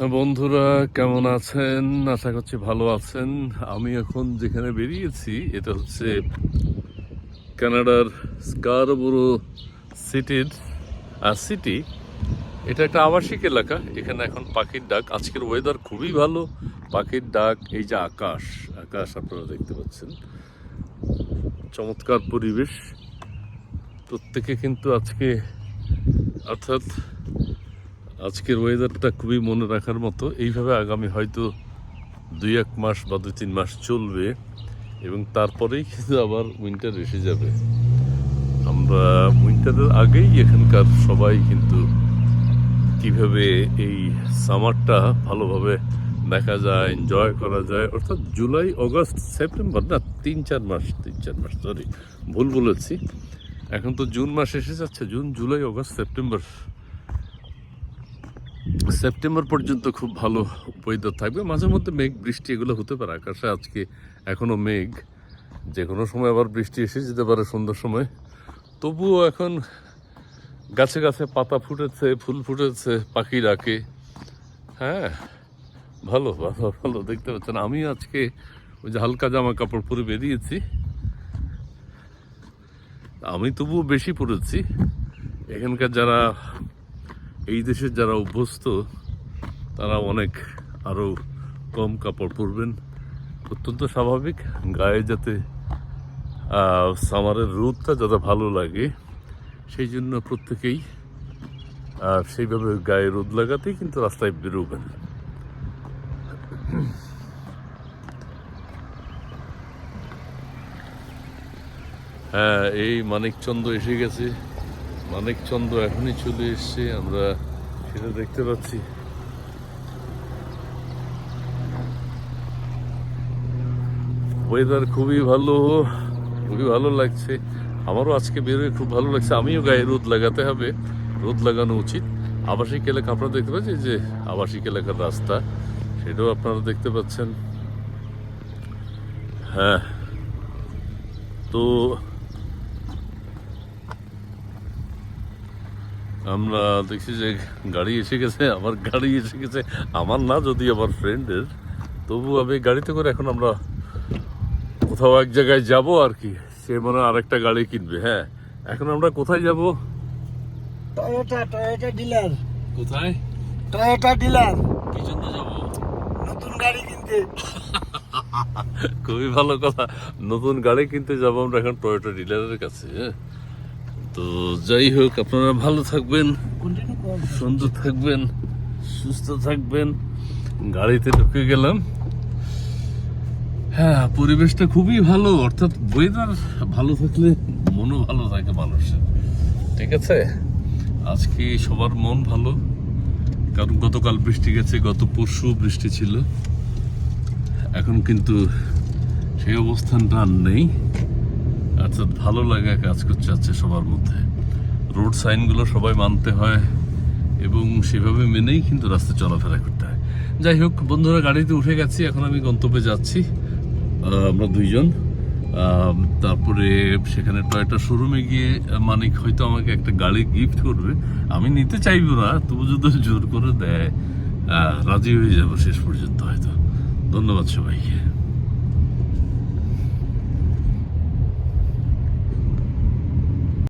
বন্ধুরা, কেমন আছেন? আশা করছি ভালো আছেন। আমি এখন যেখানে বেরিয়েছি, এটা হচ্ছে কানাডার স্কারবুরো সিটির সিটি এটা একটা আবাসিক এলাকা। এখানে এখন পাখির ডাক। আজকের ওয়েদার খুবই ভালো। পাখির ডাক, এই যে আকাশ। আকাশ আপনারা দেখতে পাচ্ছেন। চমৎকার পরিবেশ। প্রত্যেকে কিন্তু আজকে, অর্থাৎ আজকের ওয়েদারটা খুবই মনে রাখার মতো। এইভাবে আগামী হয়তো দুই এক মাস বা দুই তিন মাস চলবে এবং তারপরেই কিন্তু আবার উইন্টার এসে যাবে। আমরা উইন্টারের আগেই এখানকার সবাই কিন্তু কীভাবে এই সামারটা ভালোভাবে দেখা যায় এনজয় করা যায়। অর্থাৎ জুলাই, অগস্ট, সেপ্টেম্বর, না, তিন চার মাস, তিন চার মাস সরি ভুল বলেছি। এখন তো জুন মাস এসে যাচ্ছে, June, July, August, September. September পর্যন্ত খুব ভালো ওয়েদার থাকবে। মাঝে মধ্যে মেঘ, বৃষ্টি এগুলো হতে পারে। আকাশে আজকে এখনও মেঘ। যে কোনো সময় আবার বৃষ্টি এসে যেতে পারে সন্ধ্যার সময়। তবুও এখন গাছে গাছে পাতা ফুটেছে, ফুল ফুটেছে, পাখি ডাকে। হ্যাঁ ভালো ভালো ভালো, দেখতে পাচ্ছেন। আমি আজকে ওই যে হালকা জামা কাপড় পরে বেরিয়েছি। আমি তবুও বেশি পরেছি। এখানকার যারা এই দেশের যারা অভ্যস্ত, তারা অনেক আরও কম কাপড় পরবেন। অত্যন্ত স্বাভাবিক। গায়ে যাতে সামারের রোদটা যাতে ভালো লাগে, সেই জন্য প্রত্যেকেই সেইভাবে গায়ে রোদ লাগাতেই কিন্তু রাস্তায় বেরোবেন। হ্যাঁ এই মানিকচন্দ্র এসে গেছে। মানিকচন্দ্র এখনই চলে এসছে, আমরা সেটা দেখতে পাচ্ছি। ওয়েদার খুবই ভালো খুবই ভালো লাগছে। আমারও আজকে বেরোয় খুব ভালো লাগছে। আমিও গায়ে রোদ লাগাতে হবে, রোদ লাগানো উচিত। আবাসিক এলাকা, আপনারা দেখতে পাচ্ছেন যে আবাসিক এলাকার রাস্তা, সেটাও আপনারা দেখতে পাচ্ছেন। হ্যাঁ তো আমরা দেখছি যে গাড়ি এসে গেছে আমার গাড়ি এসে গেছে। আমার না যদি আমার ফ্রেন্ডের তবু আমি গাড়িতে করে এখন আমরা কোথাও এক জায়গায় যাব আর কি। সে মনে হয় আরেকটা গাড়ি কিনবে হ্যাঁ। এখন আমরা কোথায় যাব? টয়োটা টয়োটা ডিলার কোথায়? টয়োটা ডিলার কি জন্য যাব? নতুন গাড়ি কিনতে। খুবই ভালো কথা। নতুন গাড়ি কিনতে যাব আমরা এখন টয়োটা ডিলারের কাছে হ্যাঁ। তো যাই হোক, আপনারা ভালো থাকবেন, সুন্দর থাকবেন, সুস্থ থাকবেন। গাড়িতে ঢুকে গেলাম। হ্যাঁ পরিবেশটা খুবই ভালো, অর্থাৎ ওয়েদার ভালো থাকলে মনও ভালো থাকে মানুষের। ঠিক আছে? আজকে সবার মন ভালো। কারণ গতকাল বৃষ্টি গেছে, গত পরশু বৃষ্টি ছিল। এখন কিন্তু সেই অবস্থানটা আর নেই। অর্থাৎ ভালো লাগা কাজ করছে আছে সবার মধ্যে। রোড সাইনগুলো সবাই মানতে হয় এবং সেভাবে মেনেই কিন্তু রাস্তায় চলাফেরা করতে হয়। যাই হোক, বন্ধুরা, গাড়িতে উঠে গেছি, এখন আমি গন্তব্যে যাচ্ছি। আমরা দুইজন। তারপরে সেখানে টয়টা শোরুমে গিয়ে মানিক হয়তো আমাকে একটা গাড়ি গিফট করবে। আমি নিতে চাইব না, তবু যদি জোর করে দেয় রাজি হয়ে যাব শেষ পর্যন্ত হয়তো। ধন্যবাদ সবাইকে।